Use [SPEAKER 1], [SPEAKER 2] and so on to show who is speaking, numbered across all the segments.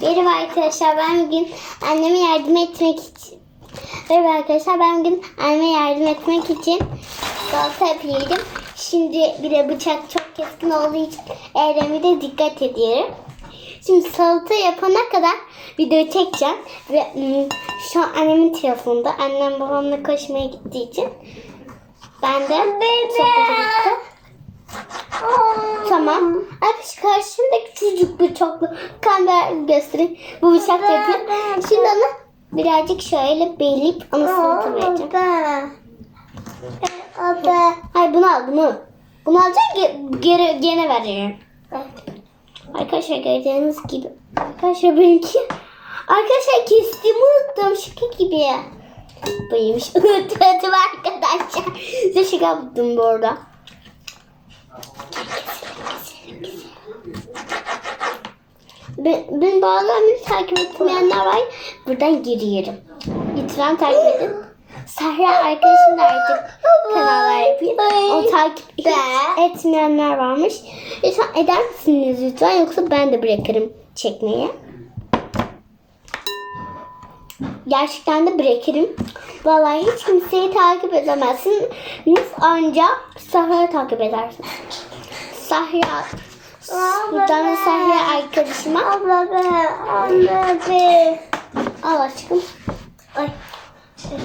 [SPEAKER 1] Merhaba arkadaşlar ben bugün anneme yardım etmek için Merhaba arkadaşlar ben bugün anneme yardım etmek için salata yapıyorum. Şimdi bir de bıçak çok keskin olduğu için ellerime de dikkat ediyorum. Şimdi salata yapana kadar video çekeceğim ve ım, şu an annemin telefonunda annem babamla koşmaya gittiği için ben de sohbete Tamam. Arkadaş karşımdaki çocuk bıçaklı kamera göstereyim. Bu bıçak yapıyor. Şimdi onu birazcık şöyle ona salata vereceğim. Hayır bunu al bunu. Bunu alacaksın ge- geri gene vereceğim. Arkadaşlar gördüğünüz gibi. Arkadaşlar benimki. Arkadaşlar kestiğimi unuttum. Şaka gibi. Buymuş. Unuttum arkadaşlar. Size şaka yaptım bu arada. Ben, ben bağlarını takip etmeyenler var. Buradan giriyorum. Lütfen takip edin. Sahra arkadaşım da artık kanallar yapıyor. O takip etmeyenler varmış. Lütfen eder misiniz lütfen yoksa ben de bırakırım çekmeyi. Gerçekten de bırakırım. Vallahi hiç kimseyi takip edemezsiniz. Ancak Sahra'yı takip edersiniz. Sahra Buradan da Sahra arkadaşıma. Abla be, abla be. Al aşkım. Ay.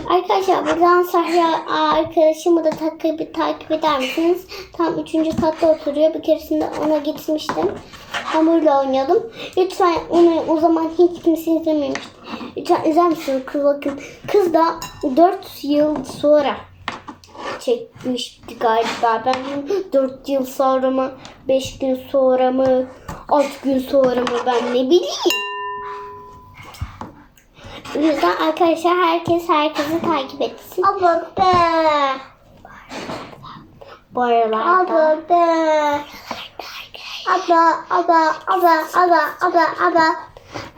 [SPEAKER 1] Arkadaşlar buradan Sahra arkadaşımı da takip, takip eder misiniz? Tam üçüncü katta oturuyor. Bir keresinde ona gitmiştim. Hamurla oynayalım. Lütfen onu o zaman hiç kimse izlememişti. Lütfen izler misiniz? Kız bakın. Kız da 4 yıl sonra çekmişti galiba. Ben 4 yıl sonra mı, 5 gün sonra mı, 6 gün sonra mı ben ne bileyim. O yüzden arkadaşlar herkes herkesi takip etsin. Abla be. Bu aralarda. Abla be. Abla, abla, abla, abla, abla, abla.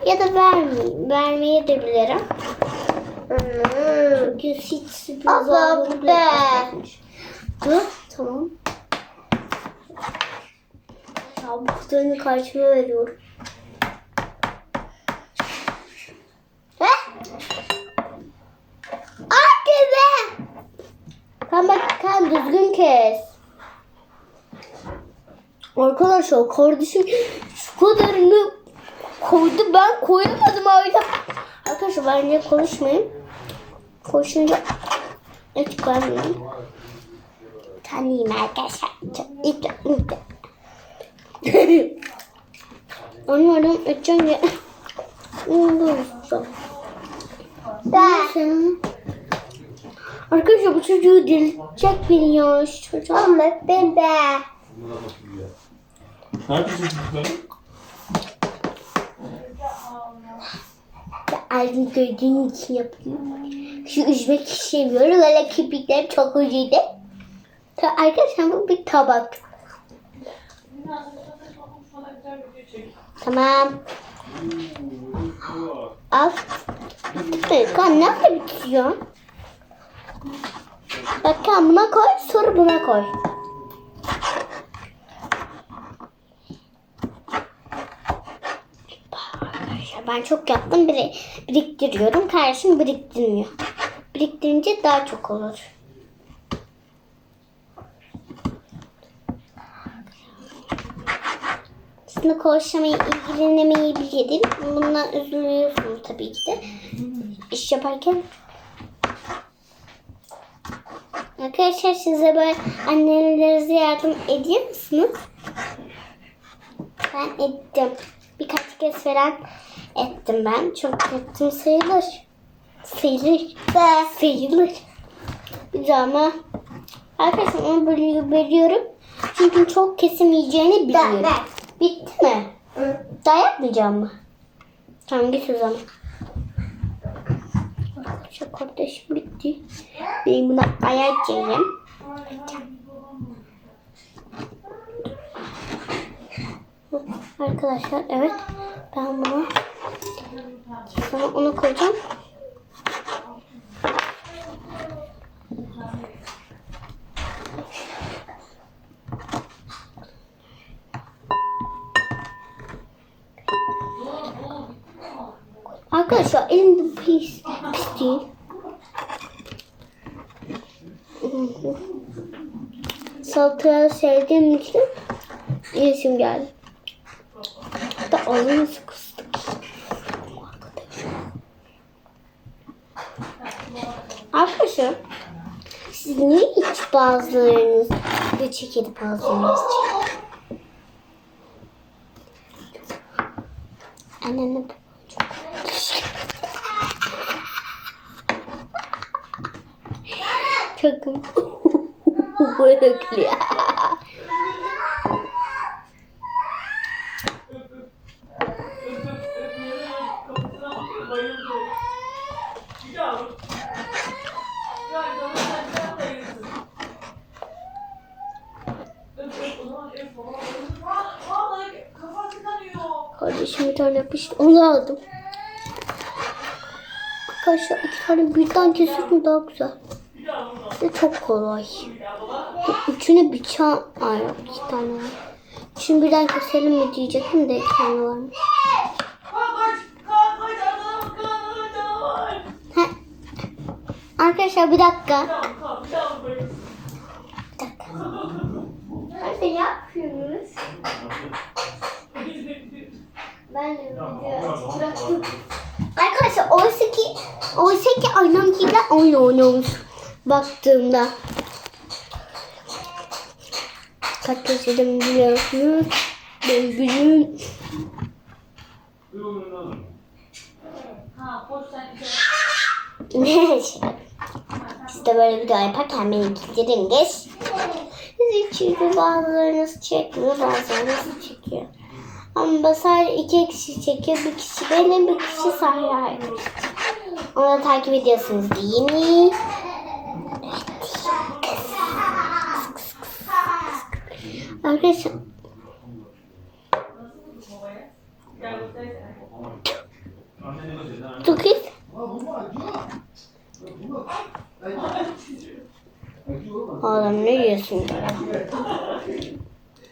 [SPEAKER 1] Ya da vermeyin. Vermeyi de bilirim. Çünkü hiç sürpriz bile yapmamış. Dur, tamam. Ya bu kutuyu karşıma veriyorum. Hadi be! Bak kan düzgün kes. Arkadaşlar kardeşim şu kadarını koydu ben koyamadım öyle. Arkadaşlar bence konuşmayın. Konuşunca hiç vermiyorum. Tanıyayım arkadaşlar. İyi. Anladım. Edeceğim Dur. Ben. Arkadaşlar bu çocuğu delirtecek beni ya. Çocuğu. Ama ben de.
[SPEAKER 2] Nerede çocuklar?
[SPEAKER 1] Aydın gördüğün için yapıyor. Şu üzmek istemiyorum. Öyle kirpiklerim çok ucuydu. Arkadaşlar bu bir tabak. Tamam. Al. Kan nerede bitiyor? Bak kan buna koy, sonra buna koy. Ben çok yaptım. Biri, biriktiriyorum. Kardeşim biriktirmiyor. Biriktirince daha çok olur. Aslında konuşamayı, ilgilenemeyi bilirdim. Bundan üzülüyorsunuz tabii ki de. İş yaparken. Arkadaşlar size böyle annelerinize yardım ediyor musunuz? Ben ettim. Birkaç kez falan ettim ben. Çok ettim sayılır. Sayılır. Sayılır. Bir de ama arkadaşlar onu böyle veriyorum. Çünkü çok kesimleyeceğini biliyorum. Bitti mi? Daha yapmayacağım mı? Tamam git o zaman. Arkadaşlar kardeşim bitti. Ben buna ayarlayacağım. Arkadaşlar evet ben bunu sonra onu koyacağım. Arkadaşlar elimde pis, pis değil. Salatayı sevdiğim için yesim geldi. Hatta ağzını sıkıştık. Arkadaşlar siz niye hiç bazılarınız video çekip bazılarınız çekiyor? Anneanne çok Bıraklı ya. Kardeşim bir tane yapıştı. Onu aldım. Arkadaşlar iki tane birden kesin daha güzel. De çok kolay. Üçüne bıçağım... Ay iki tane var. Üçünü birden keselim mi diyecektim de iki tane varmış. Arkadaşlar bir dakika. Bir dakika. Nerede yapıyorsunuz? Ben de video bıraktım. Arkadaşlar oysa ki oysa ki annemkiyle oyun oynuyormuş baktığımda. Kaç yaşadım biliyorsunuz. Ben. Neyse. Siz de böyle video yaparken beni. Siz çünkü bazılarınız çekmiyor bazılarınız çekiyor. Ama basar iki kişi çekiyor. Bir kişi benim bir kişi Sahra. Onu takip ediyorsunuz değil mi? Arkadaşlar Tukis Oğlum ne yiyorsun?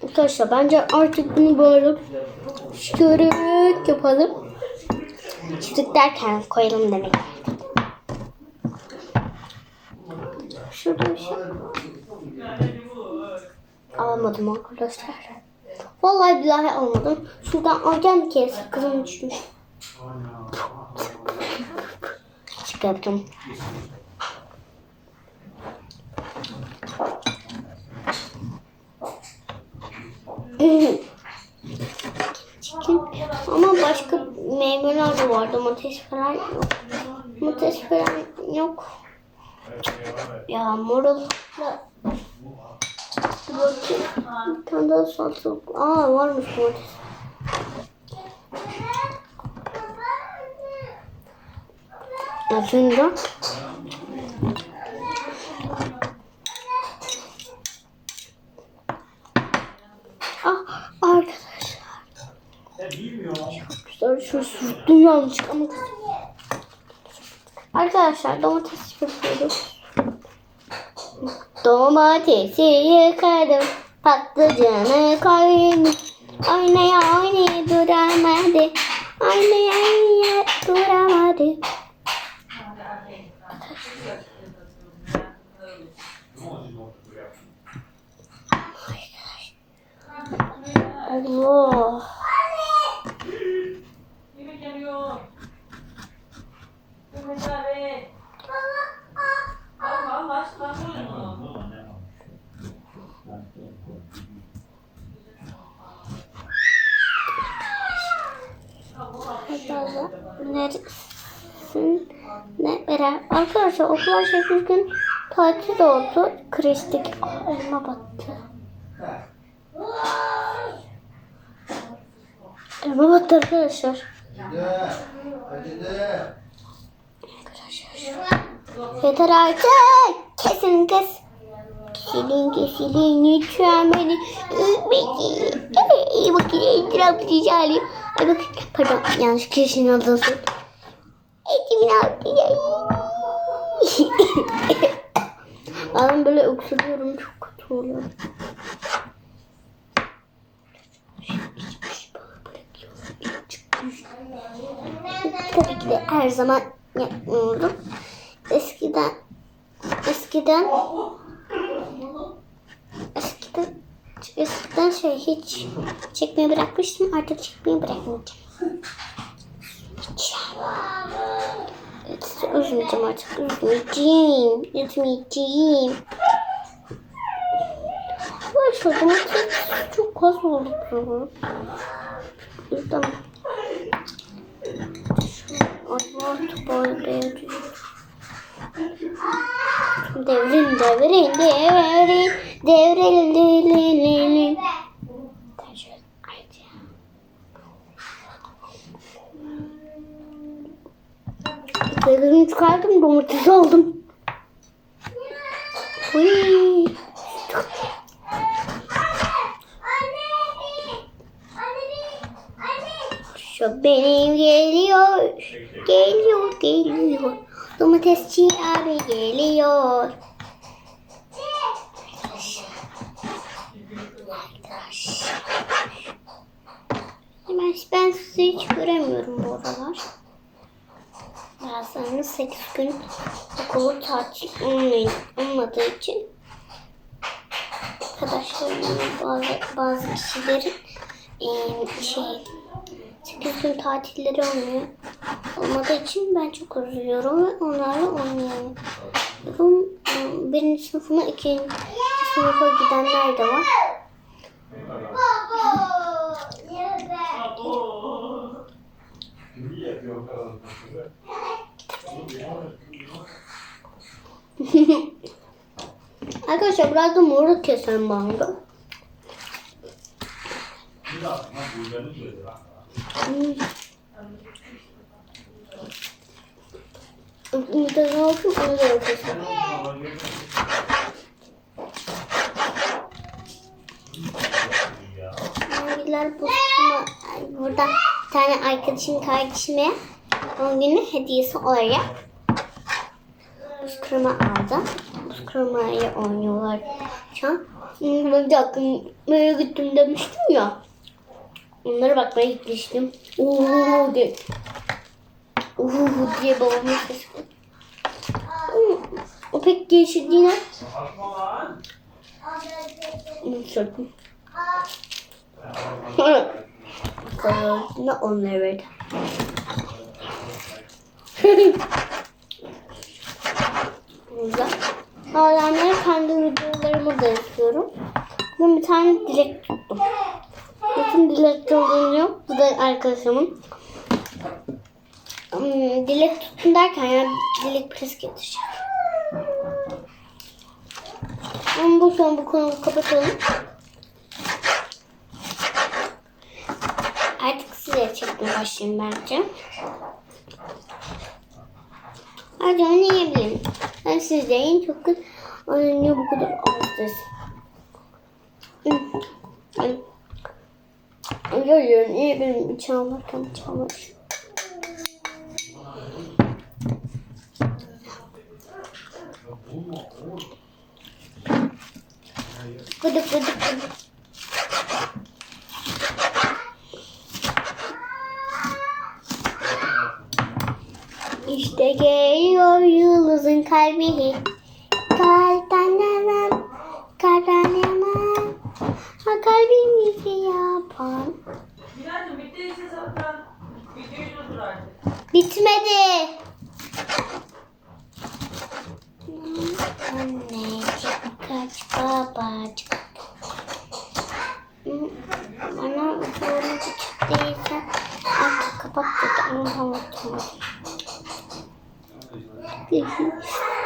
[SPEAKER 1] Arkadaşlar bence artık bunu böyle şöyle yapalım. Çizik derken koyalım demek. Şurada bir şey. Alamadım arkadaşlar. Vallahi billahi almadım. Şuradan alacağım ki kızım düşmüş. Çıkarttım. Chicken. Ama başka meyveler de var. Domates falan yok. Domates falan yok. Ya morul. Dur bakayım. Bir tane daha salatalık. Aa varmış domates. Aslında Ah arkadaşlar. Güzel şu sürttüm yanlış ama Arkadaşlar domates yapıyoruz. Domatesi yıkadım. Patlıcanı koydum. Oynaya oynaya duramadı. Oynaya oynaya duramadı. Allah.
[SPEAKER 2] Yemek yanıyor. Mehmet abi. Allah Allah aşkına koyun onu.
[SPEAKER 1] Arkadaşlar neresin? Ne beraber? Arkadaşlar okula 8 gün tatil oldu. Aa, elma battı. Elma battı arkadaşlar. Yeter artık. Kesin kes. Kesilin kesilin lütfen beni üzmeyin. İyi bakın itiraf ricalı. Ay bakın pardon yanlış kişinin adası. Etimin altı Ben böyle öksürüyorum çok kötü oluyor. Tabii ki de her zaman yapmıyorum. Eskiden eskiden eskiden eskiden şey hiç çekmeyi bırakmıştım. Artık çekmeyi bırakmayacağım. Hiç. Üzmeyeceğim artık. Üzmeyeceğim. Üzmeyeceğim. Başladım. Çok az oldu. bu. Yüzden Advart boy devrin. Devrin, devrin, devrin, devrin, devrin. Devrini çıkardım, domates aldım. Uy. Şu benim geliyor, geliyor, geliyor. Domatesçi abi geliyor. Hemen ben sizi hiç göremiyorum bu aralar. Birazdan 8 gün okulu tatil olmadığı için arkadaşlarımın bazı, bazı kişilerin eee, şey 8 gün tatilleri olmuyor. Olmadığı için ben çok üzülüyorum ve onlarla oynayamıyorum. Birinci sınıfıma ikinci sınıfa gidenler de var. Arkadaşlar biraz da moruk keselim bana. Bir de ne olsun onu da yapıyorsun. Maviler sınıfa- burada bir tane arkadaşım kardeşime doğum günü hediyesi olarak buz kırma aldı. Kırmayı oynuyorlar şu an. Hmm, Ben de aklıma gittim demiştim ya. Onlara bakmaya gitmiştim. Oo diye. Oo diye babamın sesi. O pek. Hmm, Söktüm. Kararına onları verdi. Burada. Alemleri kendi videolarımı da yapıyorum. Ben bir tane dilek tuttum. Bütün dilek tutuluyor. Bu da arkadaşımın. Hmm, dilek tuttum derken ya dilek pres getireceğim. Ama bu son bu konuyu kapatalım. Artık size çekmeye başlayayım bence. Hadi oynayabilirim. Ben sizlerin çok kız. Niye bu kadar ağırsız? Hayır, niye benim çalmaktan çalmış? Gıdık gıdık gıdık. İşte geliyor yıldızın kalbi. Kalpten hemen, kalpten hemen. Ha kalbimizi yapan.
[SPEAKER 2] Minacığım bittiyse zaten videoyu durdur artık.
[SPEAKER 1] Bitmedi. Annecik kaç babacık. Bana ucunu çıktıysa artık kapat dedi. Ama unutmadım. 谢谢